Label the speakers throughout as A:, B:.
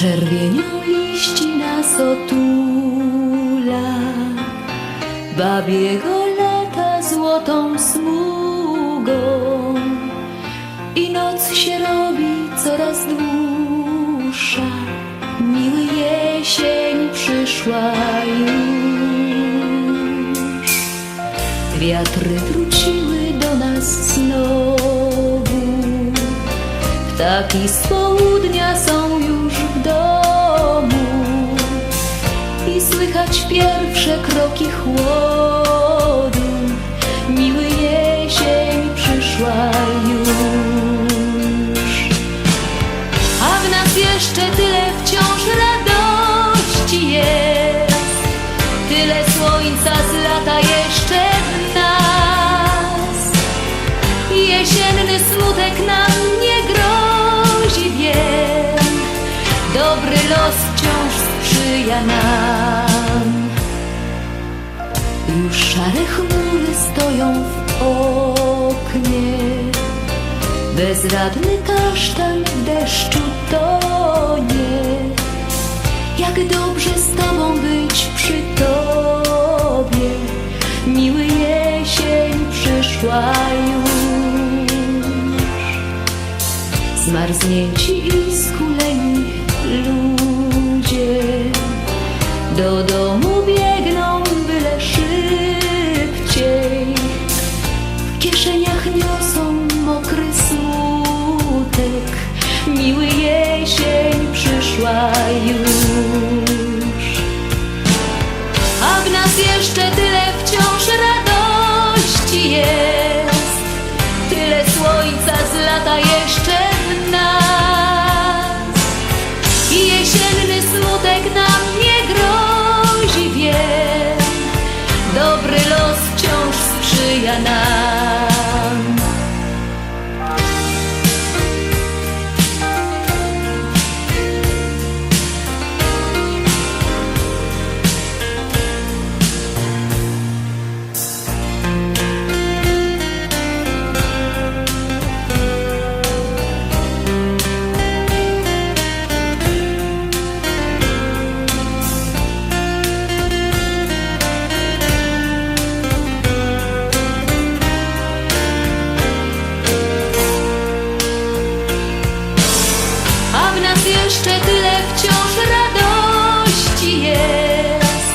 A: Czerwienią liści nas otula, babiego lata złotą smugą i noc się robi coraz dłuższa. Miły jesień przyszła już. Wiatry wróciły do nas znowu. Ptaki z południa są już jeszcze tyle wciąż radości jest, tyle słońca z lata jeszcze w nas. Jesienny smutek nam nie grozi, wiem, dobry los wciąż sprzyja nam. Już szare chmury stoją w oknie, Bezradny kasztan w deszczu tonie. Jak dobrze z tobą być przy tobie. Miły jesień przyszła już. Zmarznięci i skuleni ludzie do domu biegną byle szybciej. W kieszeniach niosą mokry smutek. Miły jesień przyszła już. A w nas jeszcze tyle wciąż radości jest. Tyle słońca z lata jeszcze w nas. I jesienny smutek nam nie grozi, wiem. Dobry los wciąż sprzyja nam. jeszcze tyle wciąż radości jest.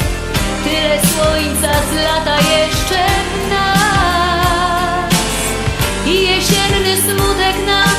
A: Tyle słońca z lata jeszcze w nas. I jesienny smutek nam